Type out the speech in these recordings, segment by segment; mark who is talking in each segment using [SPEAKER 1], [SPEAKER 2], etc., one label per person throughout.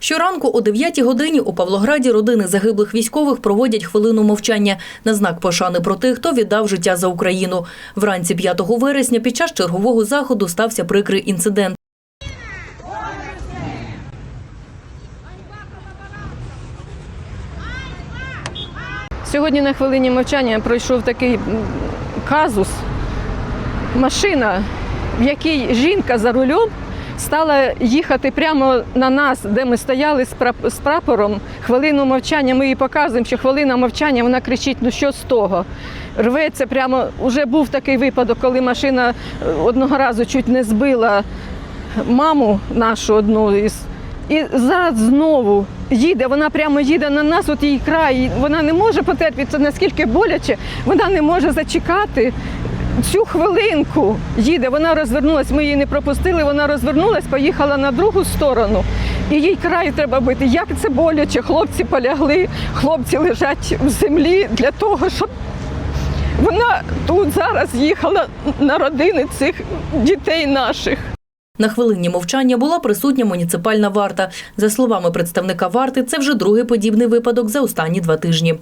[SPEAKER 1] Щоранку о 9 годині у Павлограді родини загиблих військових проводять хвилину мовчання на знак пошани про тих, хто віддав життя за Україну. Вранці 5 вересня під час чергового заходу стався прикрий інцидент.
[SPEAKER 2] Сьогодні на хвилині мовчання пройшов такий казус. Машина, в якій жінка за рулем стала їхати прямо на нас, де ми стояли з прап- з прапором. Хвилину мовчання. Ми їй показуємо, що хвилина мовчання, вона кричить: ну що з того? Рветься прямо. Уже був такий випадок, коли машина е, одного разу чуть не збила маму нашу одну із. І зараз знову їде, вона прямо їде на нас, от її край, вона не може потерпіти, наскільки боляче, вона не може зачекати цю хвилинку. Їде, вона розвернулась, ми її не пропустили, вона розвернулась, поїхала на другу сторону. І їй край треба бити. Як це боляче? Хлопці полягли, хлопці лежать в землі для того, щоб вона тут зараз їхала на родини цих дітей наших.
[SPEAKER 1] На хвилині мовчання була присутня муніципальна варта. За словами представника варти, це вже другий подібний випадок за останні два тижні.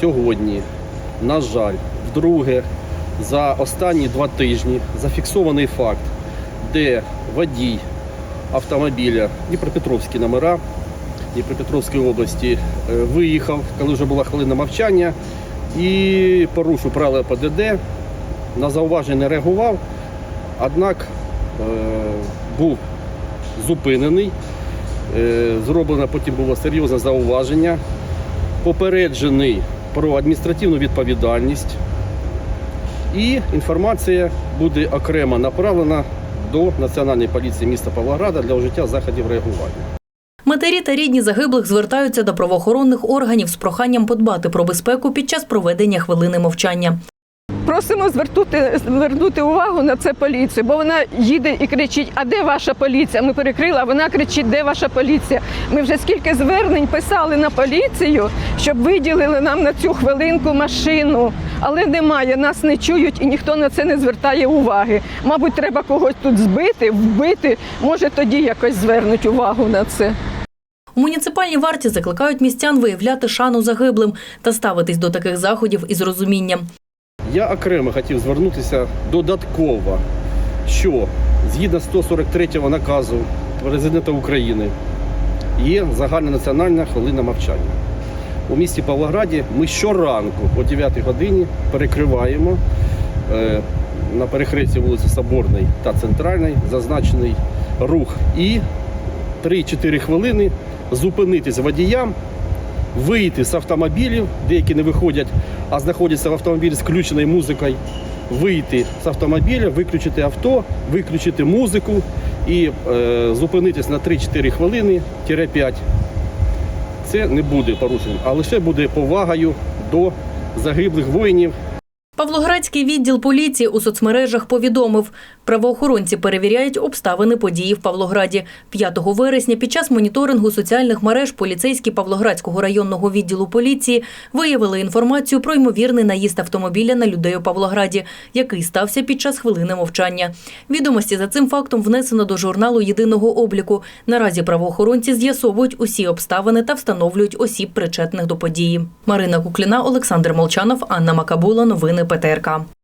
[SPEAKER 3] Сьогодні, на жаль, вдруге за останні два тижні зафіксований факт, де водій автомобіля Дніпропетровські номера Дніпропетровської області е, виїхав, коли вже була хвилина мовчання, і порушив правила ПДД, на зауваження не реагував, однак е, був зупинений. Е, Зроблено потім було серйозне зауваження попереджений про адміністративну відповідальність, і інформація буде окремо направлена до Національної поліції міста Павлограда для вжиття заходів реагування.
[SPEAKER 1] Матері та рідні загиблих звертаються до правоохоронних органів з проханням подбати про безпеку під час проведення хвилини мовчання.
[SPEAKER 2] Просимо звернути, звернути увагу на це поліцію, бо вона їде і кричить: А де ваша поліція? Ми перекрили, а вона кричить, де ваша поліція? Ми вже скільки звернень писали на поліцію, щоб виділили нам на цю хвилинку машину. Але немає, нас не чують і ніхто на це не звертає уваги. Мабуть, треба когось тут збити, вбити. Може, тоді якось звернуть увагу на це.
[SPEAKER 1] У муніципальній варті закликають містян виявляти шану загиблим та ставитись до таких заходів із розумінням.
[SPEAKER 3] Я окремо хотів звернутися додатково, що згідно 143 наказу президента України є загальнонаціональна хвилина мовчання. У місті Павлограді ми щоранку о 9 годині перекриваємо е, на перехресті вулиці Соборної та Центральної зазначений рух і 3-4 хвилини зупинитись водіям, вийти з автомобілів, деякі не виходять, а знаходяться в автомобілі з включеною музикою, вийти з автомобіля, виключити авто, виключити музику і е, зупинитись на 3-4 хвилини 5. Це не буде порушенням, а лише буде повагою до загиблих воїнів,
[SPEAKER 1] Павлоградський відділ поліції у соцмережах повідомив, правоохоронці перевіряють обставини події в Павлограді. 5 вересня під час моніторингу соціальних мереж поліцейські Павлоградського районного відділу поліції виявили інформацію про ймовірний наїзд автомобіля на людей у Павлограді, який стався під час хвилини мовчання. Відомості за цим фактом внесено до журналу єдиного обліку. Наразі правоохоронці з'ясовують усі обставини та встановлюють осіб, причетних до події. Марина Кукліна, Олександр Молчанов, Анна Макабула. Новини ПТРК.